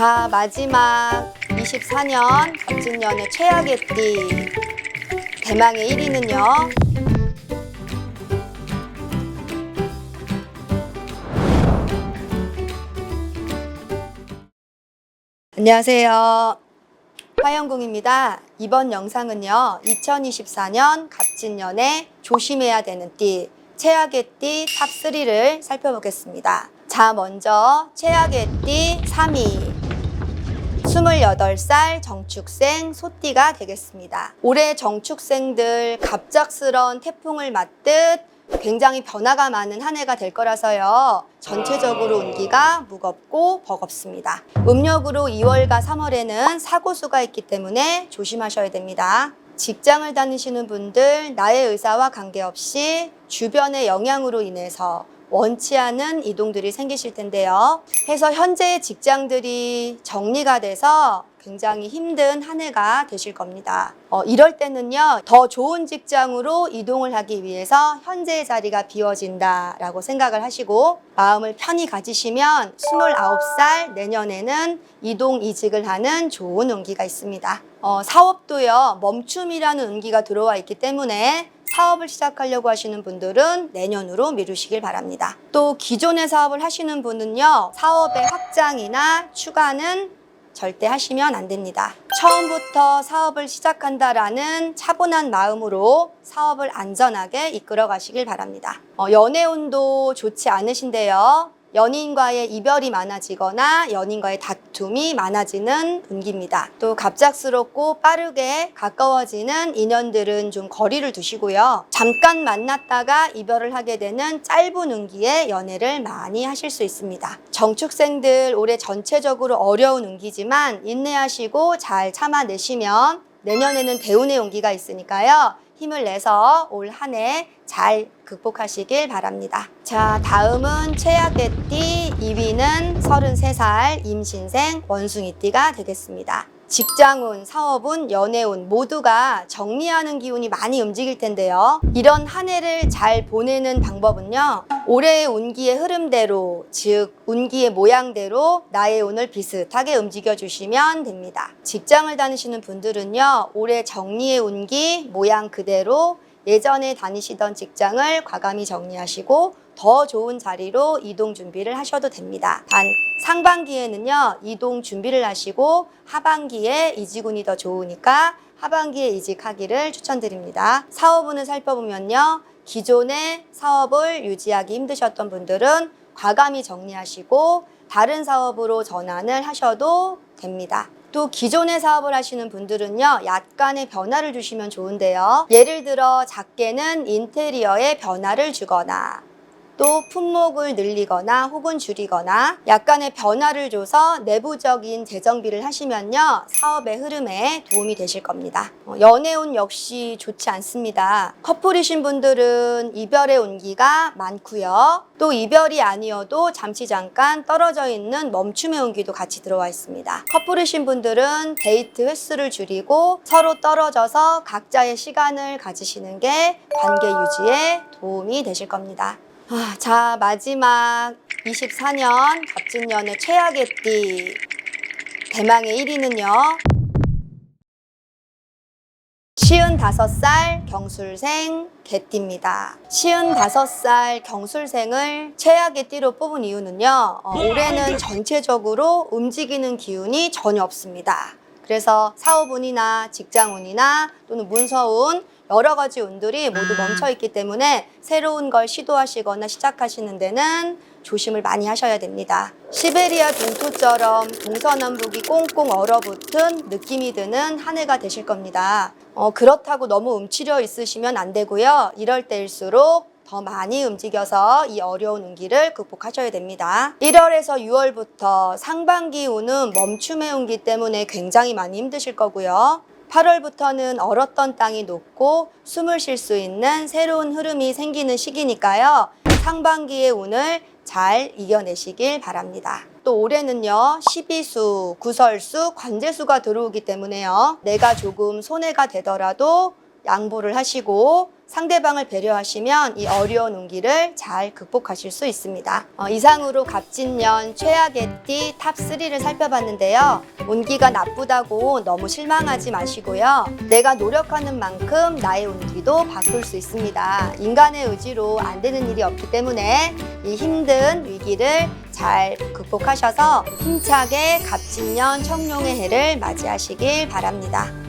자, 마지막 24년 갑진년의 최악의 띠 대망의 1위는요. 안녕하세요. 화영궁입니다. 이번 영상은요, 2024년 갑진년에 조심해야 되는 띠, 최악의 띠 탑3를 살펴보겠습니다. 자, 먼저 최악의 띠 3위. 28살 정축생 소띠가 되겠습니다. 올해 정축생들 갑작스런 태풍을 맞듯 굉장히 변화가 많은 한 해가 될 거라서요. 전체적으로 운기가 무겁고 버겁습니다. 음력으로 2월과 3월에는 사고수가 있기 때문에 조심하셔야 됩니다. 직장을 다니시는 분들 나의 의사와 관계없이 주변의 영향으로 인해서 원치 않은 이동들이 생기실 텐데요. 해서 현재의 직장들이 정리가 돼서 굉장히 힘든 한 해가 되실 겁니다. 어, 이럴 때는요, 더 좋은 직장으로 이동을 하기 위해서 현재의 자리가 비워진다라고 생각을 하시고 마음을 편히 가지시면 29살 내년에는 이동 이직을 하는 좋은 운기가 있습니다. 어, 사업도요, 멈춤이라는 운기가 들어와 있기 때문에 사업을 시작하려고 하시는 분들은 내년으로 미루시길 바랍니다. 또 기존의 사업을 하시는 분은요, 사업의 확장이나 추가는 절대 하시면 안 됩니다. 처음부터 사업을 시작한다라는 차분한 마음으로 사업을 안전하게 이끌어 가시길 바랍니다. 어, 연애운도 좋지 않으신데요. 연인과의 이별이 많아지거나 연인과의 다툼이 많아지는 분기입니다. 또 갑작스럽고 빠르게 가까워지는 인연들은 좀 거리를 두시고요. 잠깐 만났다가 이별을 하게 되는 짧은 운기에 연애를 많이 하실 수 있습니다. 정축생들 올해 전체적으로 어려운 운기지만 인내하시고 잘 참아내시면 내년에는 대운의 운기가 있으니까요. 힘을 내서 올 한 해 잘 극복하시길 바랍니다. 자, 다음은 최악의 띠 2위는 33살 임신생 원숭이띠가 되겠습니다. 직장운, 사업운, 연애운 모두가 정리하는 기운이 많이 움직일 텐데요. 이런 한 해를 잘 보내는 방법은요. 올해의 운기의 흐름대로, 즉 운기의 모양대로 나의 운을 비슷하게 움직여 주시면 됩니다. 직장을 다니시는 분들은요. 올해 정리의 운기 모양 그대로 예전에 다니시던 직장을 과감히 정리하시고 더 좋은 자리로 이동 준비를 하셔도 됩니다. 단 상반기에는요 이동 준비를 하시고 하반기에 이직운이 더 좋으니까 하반기에 이직하기를 추천드립니다. 사업운을 살펴보면요 기존의 사업을 유지하기 힘드셨던 분들은 과감히 정리하시고 다른 사업으로 전환을 하셔도 됩니다. 또 기존의 사업을 하시는 분들은요, 약간의 변화를 주시면 좋은데요. 예를 들어 작게는 인테리어에 변화를 주거나 또 품목을 늘리거나 혹은 줄이거나 약간의 변화를 줘서 내부적인 재정비를 하시면요 사업의 흐름에 도움이 되실 겁니다. 어, 연애운 역시 좋지 않습니다. 커플이신 분들은 이별의 온기가 많고요. 또 이별이 아니어도 잠시 잠깐 떨어져 있는 멈춤의 온기도 같이 들어와 있습니다. 커플이신 분들은 데이트 횟수를 줄이고 서로 떨어져서 각자의 시간을 가지시는 게 관계 유지에 도움이 되실 겁니다. 아, 자, 마지막 24년 갑진년의 최악의 띠 대망의 1위는요. 55살 경술생 개띠입니다. 55살 경술생을 최악의 띠로 뽑은 이유는요. 어, 올해는 전체적으로 움직이는 기운이 전혀 없습니다. 그래서 사업운이나 직장운이나 또는 문서운 여러 가지 운들이 모두 멈춰 있기 때문에 새로운 걸 시도하시거나 시작하시는 데는 조심을 많이 하셔야 됩니다. 시베리아 동토처럼 동서남북이 꽁꽁 얼어붙은 느낌이 드는 한 해가 되실 겁니다. 어, 그렇다고 너무 움츠려 있으시면 안 되고요. 이럴 때일수록 더 많이 움직여서 이 어려운 운기를 극복하셔야 됩니다. 1월에서 6월부터 상반기 운은 멈춤의 운기 때문에 굉장히 많이 힘드실 거고요. 8월부터는 얼었던 땅이 녹고 숨을 쉴 수 있는 새로운 흐름이 생기는 시기니까요. 상반기의 운을 잘 이겨내시길 바랍니다. 또 올해는요, 12수, 구설수, 관제수가 들어오기 때문에요. 내가 조금 손해가 되더라도 양보를 하시고 상대방을 배려하시면 이 어려운 운기를 잘 극복하실 수 있습니다. 어, 이상으로 갑진년 최악의 띠 탑3를 살펴봤는데요. 운기가 나쁘다고 너무 실망하지 마시고요. 내가 노력하는 만큼 나의 운기도 바꿀 수 있습니다. 인간의 의지로 안 되는 일이 없기 때문에 이 힘든 위기를 잘 극복하셔서 힘차게 갑진년 청룡의 해를 맞이하시길 바랍니다.